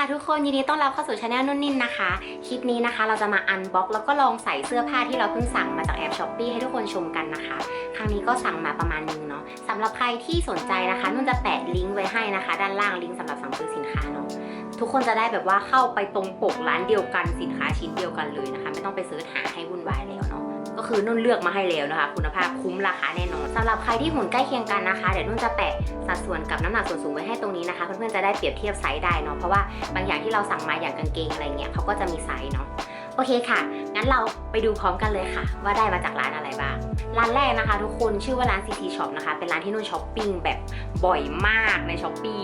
ค่ะทุกคนยินดีต้อนรับเข้าสู่ช anel นุ่นนินนะคะ คลิปนี้นะคะเราจะมาอันบ็อกแล้วก็ลองใส่เสื้อผ้าที่เราเพิ่งสั่งมาจากแอปช้อปปีให้ทุกคนชมกันนะคะ ครั้งนี้ก็สั่งมาประมาณนึงเนาะสำหรับใครที่สนใจนะคะนุ่นจะแปะลิงก์ไว้ให้นะคะ ด้านล่างลิงก์สำหรับสั่งซื้อสินค้าเนาะทุกคนจะได้แบบว่าเข้าไปตรงปกร้านเดียวกันสินค้าชิ้นเดียวกันเลยนะคะ ไม่ต้องไปเสิร์ชหาให้วุ่นวายแล้วเนาะ ก็คือนุ่นเลือกมาให้แล้วนะคะ คุณภาพคุ้มราคาแน่นอนสำหรับใครที่หุ่นใกล้เคียงกันนะคะ เดี๋ยวนุ่นจะแปะสัดส่วนกับน้ำหนักส่วนสูงไว้ให้ตรงนี้นะคะ เพื่อนๆจะได้เปรียบเทียบไซส์ได้เนาะเพราะว่าบางอย่างที่เราสั่งมาอย่างกางเกงอะไรเงี้ยเขาก็จะมีไซส์เนาะโอเคค่ะ งั้นเราไปดูพร้อมกันเลยค่ะ ว่าได้มาจากร้านอะไรบ้าง ร้านแรกนะคะ ทุกคนชื่อว่าร้าน CT Shop นะคะ เป็นร้านที่นุ่นช้อปปิ้งแบบบ่อยมากในช้อปปี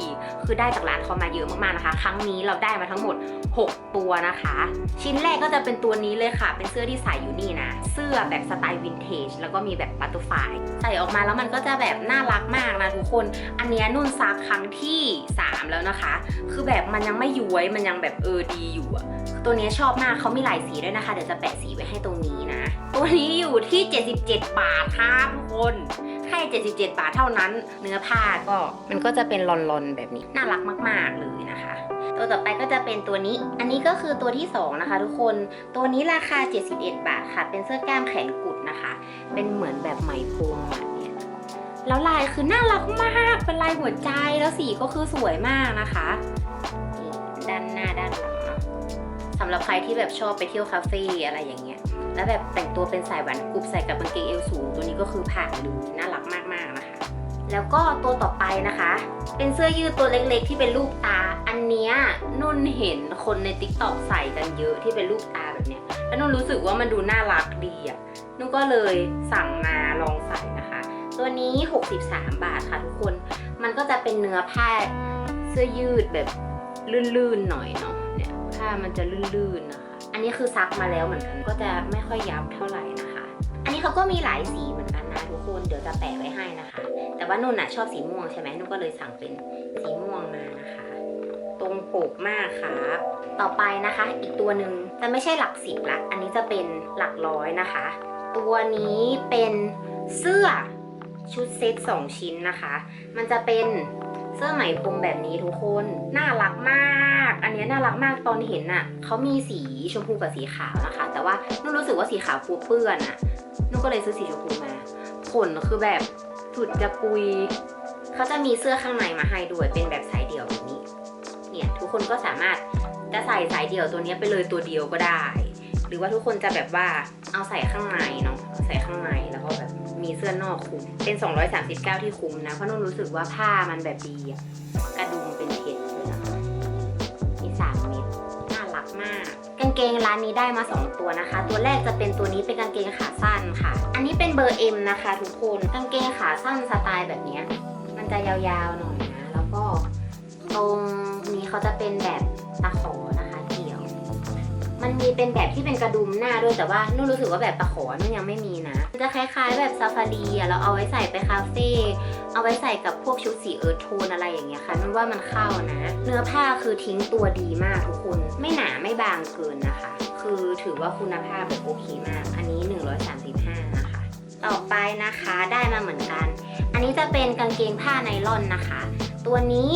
คือได้จากร้านเขามาเยอะมากๆนะคะ ครั้งนี้เราได้มาทั้งหมด 6 ตัวนะคะ ชิ้นแรกก็จะเป็นตัวนี้เลยค่ะ เป็นเสื้อที่ใส่อยู่นี่นะ เสื้อแบบสไตล์วินเทจ แล้วก็มีแบบบัตตอร์ไฟใส่ออกมาแล้วมันก็จะแบบน่ารักมากนะทุกคน อันนี้นุ่นซักครั้งที่ 3 แล้วนะคะ คือแบบมันยังไม่ย้วย มันยังแบบเออดีอยู่อะตัวนี้ชอบมากเขามีหลายสีด้วยนะคะ เดี๋ยวจะแปะสีไว้ให้ตรงนี้นะ ตัวนี้อยู่ที่ 77 บาทครับทุกคน แค่77 บาทเท่านั้น เนื้อผ้าก็มันก็จะเป็นลอนๆแบบนี้น่ารักมาก ๆ เลยนะคะ ตัวต่อไปก็จะเป็นตัวนี้ อันนี้ก็คือตัวที่ 2 นะคะ ทุกคน ตัวนี้ราคา 71 บาทค่ะ เป็นเสื้อกล้ามแขนกุดนะคะ เป็นเหมือนแบบไหมพรมแบบเนี้ยแล้วลายคือน่ารักมาก เป็นลายหัวใจ แล้วสีก็คือสวยมากนะคะนี่ด้านหน้าด้านหลังเนาะสำหรับใครที่แบบชอบไปเที่ยวคาเฟ่อะไรอย่างเงี้ย แล้วแบบแต่งตัวเป็นสายหวานกรุบใส่กับกางเกงเอวสูง ตัวนี้ก็คือผ่านเลยน่ารักมากๆนะคะ แล้วก็ตัวต่อไปนะคะ เป็นเสื้อยืดตัวเล็กๆ ที่เป็นรูปตา อันเนี้ยนุ่นเห็นคนใน t ิ k t o k ใส่กันเยอะที่เป็นรูปตาแบบเนี้ย แล้วนุ่นรู้สึกว่ามันดูน่ารักดีอะ นุ่นก็เลยสั่งมาลองใส่นะคะ ตัวนี้ 63 บาทค่ะทุกคน มันก็จะเป็นเนื้อผ้าเสื้อยืดแบบลื่นๆหน่อยเนาะามันจะลื่นๆนะคะ อันนี้คือซักมาแล้วเหมือนกันก็จะไม่ค่อยยับเท่าไหร่นะคะ อันนี้เขาก็มีหลายสีเหมือนกันนะทุกคนเดี๋ยวจะแปะไว้ให้นะคะ แต่ว่านุ่นน่ะชอบสีม่วงใช่ไหมนุ่นก็เลยสั่งเป็นสีม่วงมานะคะ ตรงปกมากครับต่อไปนะคะ อีกตัวหนึ่งจะไม่ใช่หลักสิบละอันนี้จะเป็นหลักร้อยนะคะ ตัวนี้เป็นเสื้อชุดเซ็ตสองชิ้นนะคะ มันจะเป็น เสื้อไหมพรมแบบนี้ทุกคน น่ารักมาก อันนี้น่ารักมากตอนเห็นน่ะเขามีสีชมพูกับสีขาวนะคะ แต่ว่านุ่นรู้สึกว่าสีขาวปูเปื้อนอะนุ่นก็เลยซื้อสีชมพูมาขนคือแบบสุดจะปุยเขาจะมีเสื้อข้างในมาให้ด้วยเป็นแบบสายเดี่ยวแบบนี้ เนี่ยทุกคนก็สามารถจะใส่สายเดี่ยวตัวนี้ไปเลยตัวเดียวก็ได้ หรือว่าทุกคนจะแบบว่าเอาใส่ข้างในเนาะใส่ข้างในแล้วก็แบบ มีเสื้อนอกคุมเป็น 239 ที่คุ้มนะ เพราะนุ่นรู้สึกว่าผ้ามันแบบดีอะกระดุมเป็นเพชรเลยนะคะมี3เม็ดน่ารักมาก กางเกงร้านนี้ได้มา 2 ตัวนะคะ ตัวแรกจะเป็นตัวนี้เป็นกางเกงขาสั้นค่ะ อันนี้เป็นเบอร์ M นะคะ ทุกคนกางเกงขาสั้นสไตล์แบบนี้มันจะยาวๆหน่อยนะ แล้วก็ตรงนี้เขาจะเป็นแบบตะขอนะคะเกี่ยว มันมีเป็นแบบที่เป็นกระดุมหน้าด้วยแต่ว่านุ่นรู้สึกว่าแบบตะขอนุ่นยังไม่มีนะ จะคล้ายๆ แบบซาฟารีอะเราเอาไว้ใส่ไปคาเฟ่เอาไว้ใส่กับพวกชุดสีเอิร์ธโทนอะไรอย่างเงี้ยค่ะนุ่นว่ามันเข้านะ เนื้อผ้าคือทิ้งตัวดีมากทุกคน ไม่หนาไม่บางเกินนะคะ คือถือว่าคุณภาพแบบโอเคมาก อันนี้ 135 นะคะ ต่อไปนะคะได้มาเหมือนกัน อันนี้จะเป็นกางเกงผ้าไนล่อนนะคะ ตัวนี้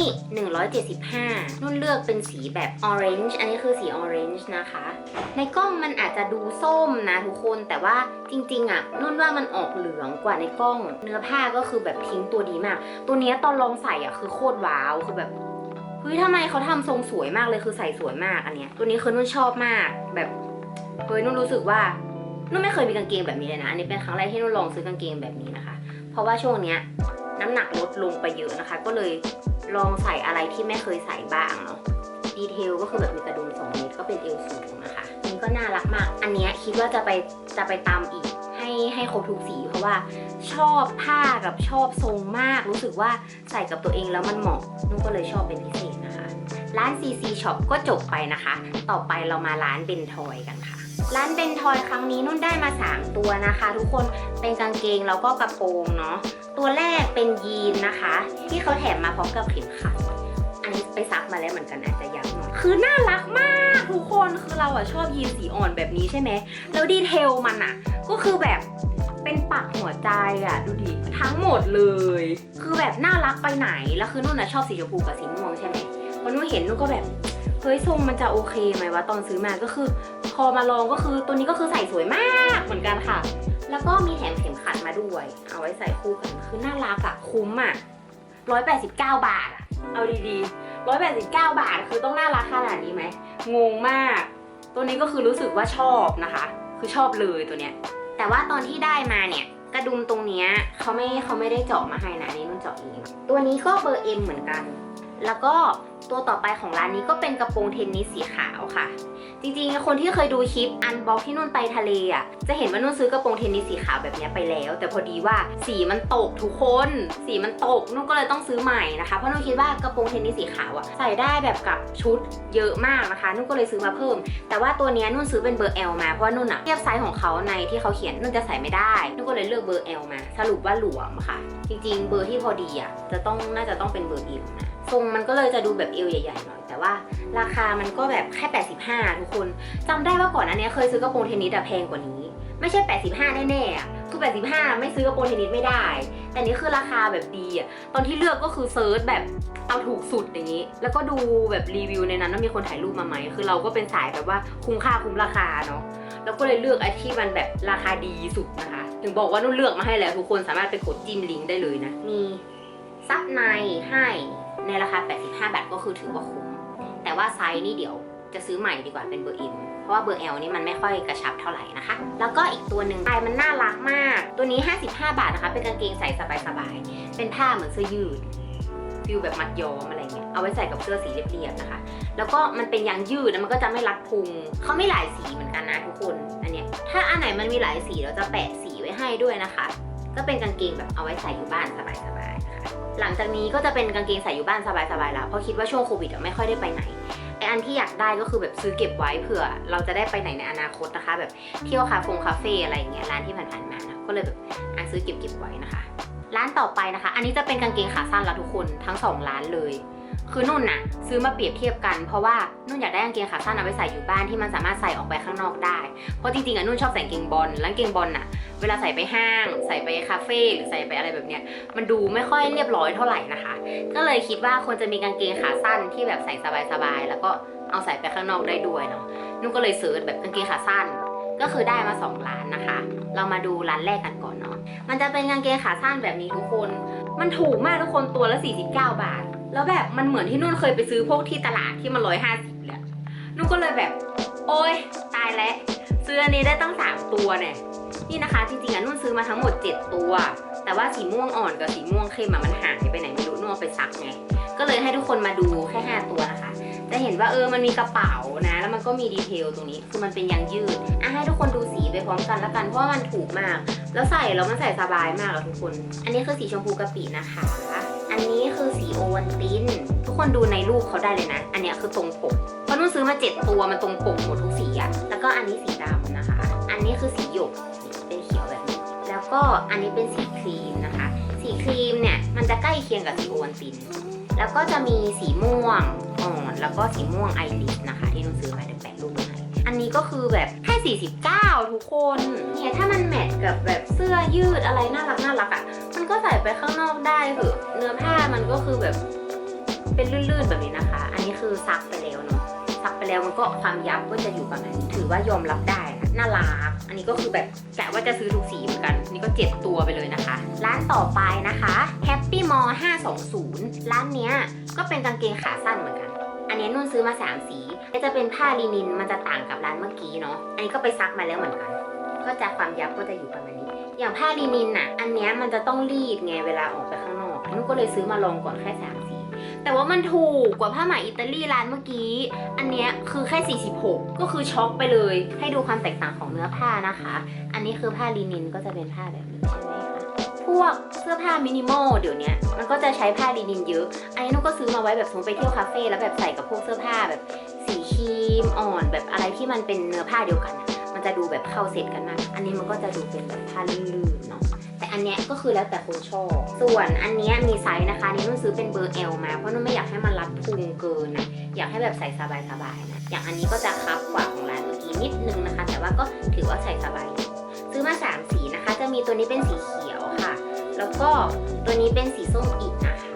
175 นุ่นเลือกเป็นสีแบบ orange อันนี้คือสี orange นะคะ ในกล้องมันอาจจะดูส้มนะทุกคนแต่ว่าจริงๆอะนุ่นว่ามันออกเหลืองกว่าในกล้อง เนื้อผ้าก็คือแบบทิ้งตัวดีมาก ตัวนี้ตอนลองใส่อะคือโคตรว้าวคือแบบเฮ้ยทำไมเขาทำทรงสวยมากเลยคือใส่สวยมากอันเนี้ยตัวนี้คือนุ่นชอบมากแบบเฮ้ยนุ่นรู้สึกว่านุ่นไม่เคยมีกางเกงแบบนี้เลยนะอันนี้เป็นครั้งแรกที่นุ่นลองซื้อกางเกงแบบนี้นะคะ เพราะว่าช่วงเนี้ย น้ำหนักลดลงไปเยอะนะคะ ก็เลยลองใส่อะไรที่ไม่เคยใส่บ้างเนาะดีเทลก็คือแบบมีกระดุม2เมตรก็เป็นเอวสูงนะคะนนี้ก็น่ารักมาก อันนี้คิดว่าจะไปจะไปตามอีกให้ให้ครบทุกสีเพราะว่าชอบผ้ากับชอบทรงมาก รู้สึกว่าใส่กับตัวเองแล้วมันเหมาะนุ่นก็เลยชอบเป็นพิเศษนะคะ ร้าน CC Shop ก็จบไปนะคะ ต่อไปเรามาร้านเบนทอยกันค่ะ ร้านเบนทอยครั้งนี้นุ่นได้มา 3 ตัวนะคะ ทุกคนเป็นกางเกงแล้วก็กระโปรงเนาะตัวแรกเป็นยีนนะคะ ที่เขาแถมมาพร้อมกับเข็มขัดอันนี้ไปซักมาแล้วเหมือนกันอาจจะยับหน่อยคือน่ารักมากทุกคนคือเราอะชอบยีนสีอ่อนแบบนี้ใช่ไหมแล้วดีเทลมันอะก็คือแบบเป็นปักหัวใจอะดูดิทั้งหมดเลย คือแบบน่ารักไปไหนแล้วคือนุ่นอะชอบสีชมพูกับสีม่วงใช่ไหมพอนุ่นเห็นนุ่นก็แบบเฮ้ยทรงมันจะโอเคไหมวะตอนซื้อมาก็คือ อมาลองก็คือตัวนี้ก็คือใส่สวยมากเหมือนกันค่ะ แล้วก็มีแถมเข็มขัดมาด้วย เอาไว้ใส่คู่กันคือน่ารักอะคุ้มอะ189 บาทอะเอาดีๆ 189 บาทคือต้องน่ารักขนาดนี้ไหมงงมาก ตัวนี้ก็คือรู้สึกว่าชอบนะคะ คือชอบเลยตัวเนี้ย แต่ว่าตอนที่ได้มาเนี่ยกระดุมตรงเนี้ยเขาไม่เขาไม่ได้เจาะมาให้นะนี่นุ่นเจาะเองตัวนี้ก็เบอร์ M เหมือนกัน แล้วก็ตัวต่อไปของร้านนี้ก็เป็นกระโปรงเทนนิสสีขาวค่ะ จริงๆ คนที่เคยดูคลิปอันบ็อกที่นุ่นไปทะเลอะ จะเห็นว่านุ่นซื้อกระโปรงเทนนิสสีขาวแบบนี้ไปแล้ว แต่พอดีว่าสีมันตกทุกคน สีมันตกนุ่นก็เลยต้องซื้อใหม่นะคะ เพราะนุ่นคิดว่ากระโปรงเทนนิสสีขาวอะใส่ได้แบบกับชุดเยอะมากนะคะ นุ่นก็เลยซื้อมาเพิ่ม แต่ว่าตัวนี้นุ่นซื้อเป็นเบอร์ L มา เพราะว่านุ่นอะเทียบไซส์ของเขาในที่เขาเขียนนุ่นจะใส่ไม่ได้ นุ่นก็เลยเลือกเบอร์ L มา สรุปว่าหลวมค่ะ จริง ๆ เบอร์ที่พอดีอะจะต้องน่าจะต้องเป็นเบอร์ M นะ ทรงมันก็เลยจะดูแบบเอวใหญ่ๆหน่อยแต่ว่าราคามันก็แบบแค่ 85 ทุกคนจำได้ว่าก่อนอันนี้เคยซื้อกระโปรงเทนนิสอะแพงกว่านี้ ไม่ใช่ 85 แน่ๆอะคือ 85 ไม่ซื้อกระโปรงเทนนิสไม่ได้ แต่นี่คือราคาแบบดีอะตอนที่เลือกก็คือเซิร์ชแบบเอาถูกสุดอย่างนี้ แล้วก็ดูแบบรีวิวในนั้นว่ามีคนถ่ายรูปมาไหมคือเราก็เป็นสายแบบว่าคุ้มค่าคุ้มราคาเนาะแล้วก็เลยเลือกไอ้ที่มันแบบราคาดีสุดนะคะ ถึงบอกว่านุ่นเลือกมาให้แล้วทุกคนสามารถไปกดจิ้มลิงก์ได้เลยนะมีซับในให้ ในราคา 85 บาทก็คือถือว่าคุ้ม แต่ว่าไซส์นี่เดี๋ยวจะซื้อใหม่ดีกว่าเป็นเบอร์ M เพราะว่าเบอร์ L นี่มันไม่ค่อยกระชับเท่าไหร่นะคะ แล้วก็อีกตัวหนึ่งลายมันน่ารักมาก ตัวนี้ 55 บาทนะคะ เป็นกางเกงใส่สบายๆ เป็นผ้าเหมือนเสื้อยืดฟิลแบบมัดย้อมอะไรเงี้ย เอาไว้ใส่กับเสื้อสีเรียบๆนะคะ แล้วก็มันเป็นยางยืดแล้วมันก็จะไม่รัดพุง เขาไม่หลายสีเหมือนกันนะทุกคน อันเนี้ย ถ้าอันไหนมันมีหลายสีเราจะแปะสีไว้ให้ด้วยนะคะ ก็เป็นกางเกงแบบเอาไว้ใส่อยู่บ้านสบายๆ หลังจากนี้ก็จะเป็นกางเกงใส่อยู่บ้านสบายๆแล้วเพราะคิดว่าช่วงโควิดไม่ค่อยได้ไปไหนไออันที่อยากได้ก็คือแบบซื้อเก็บไว้เผื่อ เราจะได้ไปไหนในอนาคตนะคะ แบบเที่ยวคาเฟ่คาเฟ่อะไรอย่างเงี้ยร้านที่ผ่านๆมานะก็เลยแบบอะซื้อเก็บเก็บไว้นะคะ ร้านต่อไปนะคะ อันนี้จะเป็นกางเกงขาสั้นละทุกคนทั้งสองร้านเลย คือนุ่นน่ะ ซื้อมาเปรียบเทียบกันเพราะว่านุ่นอยากได้กางเกงขาสั้นเอาไว้ใส่อยู่บ้านที่มันสามารถใส่ออกไปข้างนอกได้ เพราะจริงๆอะนุ่นชอบใส่กางเกงบอลแล้วกางเกงบอลน่ะเวลาใส่ไปห้าง ใส่ไปคาเฟ่หรือใส่ไปอะไรแบบเนี้ยมันดูไม่ค่อยเรียบร้อยเท่าไหร่นะคะ ก็เลยคิดว่าควรจะมีกางเกงขาสั้นที่แบบใส่สบายๆแล้วก็เอาใส่ไปข้างนอกได้ด้วยเนาะนุ่นก็เลยเสิร์ชแบบกางเกงขาสั้นก็คือได้มาสองร้านนะคะ เรามาดูร้านแรกกันก่อนเนาะ มันจะเป็นกางเกงขาสั้นแบบนี้ทุกคน มันถูกมากทุกคนตัวละ 49 บาท แล้วแบบมันเหมือนที่นุ่นเคยไปซื้อพวกที่ตลาดที่มันร้อยห้าสิบเลยนุ่นก็เลยแบบ โอ๊ยตายแล้วซื้ออันนี้ได้ตั้งสามตัวเนี่ย นี่นะคะจริงๆอะนุ่นซื้อมาทั้งหมด7ตัว แต่ว่าสีม่วงอ่อนกับสีม่วงเข้มอะมันหายไปไหนไม่รู้นุ่นเอาไปซักไง ก็เลยให้ทุกคนมาดูแค่5ตัวนะคะ จะเห็นว่าเออมันมีกระเป๋านะ แล้วมันก็มีดีเทลตรงนี้ คือมันเป็นยางยืดอะให้ทุกคนดูสีไปพร้อมกันแล้วกันเพราะว่ามันถูกมาก แล้วใส่แล้วมันใส่สบายมากอะทุกคน อันนี้คือสีชมพูกะปินะคะ นนี้คือสีโอวันติน ทุกคนดูในรูปเขาได้เลยนะ อันเนี้ยคือตรงปก เพราะนุ่นซื้อมา 7 ตัวมันตรงปกหมดทุกสีอะแล้วก็อันนี้สีดำนะคะ อันนี้คือสีหยกเป็นเขียวแบบนี้ แล้วก็อันนี้เป็นสีครีมนะคะ สีครีมเนี่ยมันจะใกล้เคียงกับสีโอวันติน แล้วก็จะมีสีม่วงอ่อนแล้วก็สีม่วงไอริสนะคะ ที่นุ่นซื้อมาเดี๋ยวแปะรูปมาให้อันนี้ก็คือแบบแค่49 ทุกคน เนี่ยถ้ามันแมทกับแบบเสื้อยืดอะไรน่ารัก ไปข้างนอกได้เหอะเนื้อผ้ามันก็คือแบบเป็นลื่นๆแบบนี้นะคะ อันนี้คือซักไปแล้วเนาะซักไปแล้วมันก็ความยับก็จะอยู่ประมาณนี้ถือว่ายอมรับได้นะน่ารักอันนี้ก็คือแบบกะว่าจะซื้อทุกสีเหมือนกัน นี่ก็เจ็ดตัวไปเลยนะคะ ร้านต่อไปนะคะ Happy Mall 520 ร้านเนี้ยก็เป็นกางเกงขาสั้นเหมือนกัน อันนี้นุ่นซื้อมา 3 สีก็จะเป็นผ้าลินินมันจะต่างกับร้านเมื่อกี้เนาะอันนี้ก็ไปซักมาแล้วเหมือนกัน ก็จะความยับก็จะอยู่ประมาณ อย่างผ้าลินินน่ะ อันเนี้ยมันจะต้องรีดไงเวลาออกไปข้างนอกนุ่นก็เลยซื้อมาลองก่อนแค่สามสีแต่ว่ามันถูกกว่าผ้าไหมอิตาลีร้านเมื่อกี้ อันเนี้ยคือแค่ 46 ก็คือช็อกไปเลย ให้ดูความแตกต่างของเนื้อผ้านะคะ อันนี้คือผ้าลินินก็จะเป็นผ้าแบบนี้ใช่ไหมคะ พวกเสื้อผ้ามินิมอลเดี๋ยวนี้มันก็จะใช้ผ้าลินินเยอะ อันนี้นุ่ก็ซื้อมาไว้แบบสมมติไปเที่ยวคาเฟ่แล้วแบบใส่กับพวกเสื้อผ้าแบบสีครีมอ่อน แบบอะไรที่มันเป็นเนื้อผ้าเดียวกันอะ มันจะดูแบบเข้าเซตกันมาก อันนี้มันก็จะดูเป็นแบบผ้าลื่นๆเนาะแต่อันเนี้ยก็คือแล้วแต่คนชอบ ส่วนอันเนี้ยมีไซส์นะคะนี่นุ่นซื้อเป็นเบอร์ L มา เพราะนุ่นไม่อยากให้มันรัดพุงเกินนะ อยากให้แบบใส่สบายๆนะ อย่างอันนี้ก็จะคับกว่าของร้านเมื่อกี้นิดนึงนะคะ แต่ว่าก็ถือว่าใส่สบาย ซื้อมาสามสีนะคะ จะมีตัวนี้เป็นสีเขียวค่ะ แล้วก็ตัวนี้เป็นสีส้มอีกนะคะ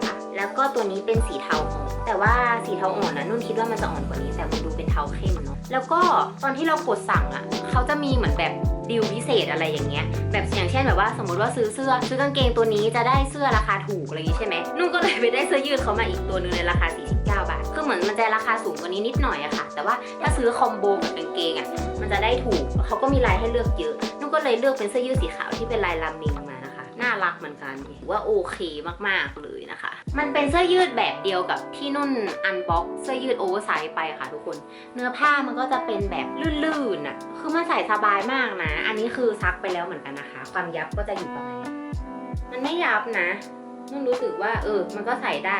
แล้วก็ตัวนี้เป็นสีเทาอ่อนแต่ว่าสีเทาอ่อนนะนุ่นคิดว่ามันจะอ่อนกว่านี้ แต่มันดูเป็นเทาเข้มเนาะแล้วก็ตอนที่เรากดสั่งอะ่ะเขาจะมีเหมือนแบบดีลพิเศษอะไรอย่างเงี้ยแบบอย่างเช่นแบบว่าสมมติว่าซื้อเสื้อ ซื้อกางเกงตัวนี้จะได้เสื้อราคาถูกอะไรอย่างงี้ใช่ไหมนุ่นก็เลยไปได้เสื้อยืดเขามาอีกตัวหนึงในราคา 49 บาทคือเหมือนมันจะราคาสูงกว่านี้นิดหน่อยอะค่ะ แต่ว่าถ้าซื้อคอมโบกับกางเกงอะมันจะได้ถูกเขาก็มีลายให้เลือกเยอะนุ่นก็เลยเลือกเป็นเสื้อยืดสีขาวที่เป็นลายลามิงมา น่ารักเหมือนกันถือว่าโอเคมากๆเลยนะคะ มันเป็นเสื้อยืดแบบเดียวกับที่นุ่นอันบ็อกเสื้อยืดโอเวอร์ไซส์ไปค่ะทุกคน เนื้อผ้ามันก็จะเป็นแบบลื่นๆอะคือมันใส่สบายมากนะ อันนี้คือซักไปแล้วเหมือนกันนะคะ ความยับก็จะอยู่ประมาณนี้มันไม่ยับนะนุ่นรู้สึกว่าเออ มันก็ใส่ได้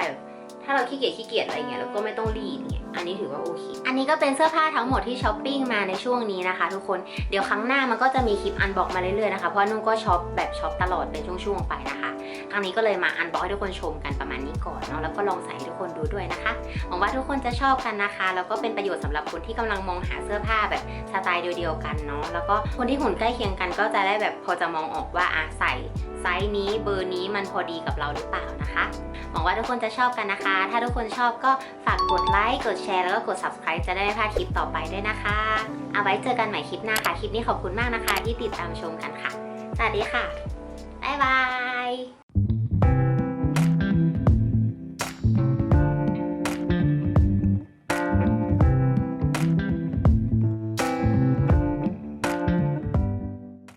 ถ้าเราขี้เกียจขี้เกียจอะไรเงี้ยแล้วก็ไม่ต้องรีดเนี่ยอันนี้ถือว่าโอเค อันนี้ก็เป็นเสื้อผ้าทั้งหมดที่ช้อปปิ้งมาในช่วงนี้นะคะทุกคน เดี๋ยวครั้งหน้ามันก็จะมีคลิปอันบอกมาเรื่อยๆนะคะ เพราะนุ่นก็ช็อปแบบช็อปตลอดเป็นช่วงๆไปนะคะ ครั้งนี้ก็เลยมาอันบอกให้ทุกคนชมกันประมาณนี้ก่อนเนาะ แล้วก็ลองใส่ให้ทุกคนดูด้วยนะคะ หวังว่าทุกคนจะชอบกันนะคะ แล้วก็เป็นประโยชน์สำหรับคนที่กำลังมองหาเสื้อผ้าแบบสไตล์เดียวกันเนาะ แล้วก็คนที่หุ่นใกล้เคียงกันก็จะได้แบบพอจะมองออกว่าอะใส่ไซส์นี้เบอร์นี้มันพอดีกับเราหรือเปล่านะคะ หวังว่าทุกคนจะชอบกันนะคะ ถ้าทุกคนชอบก็ฝากกดไลค์ กดแชร์ แล้วก็กด subscribe จะได้ไม่พลาดคลิปต่อไปด้วยนะคะ เอาไว้เจอกันใหม่คลิปหน้าค่ะ คลิปนี้ขอบคุณมากนะคะ ที่ติดตามชมกันค่ะ สวัสดีค่ะ บ๊ายบาย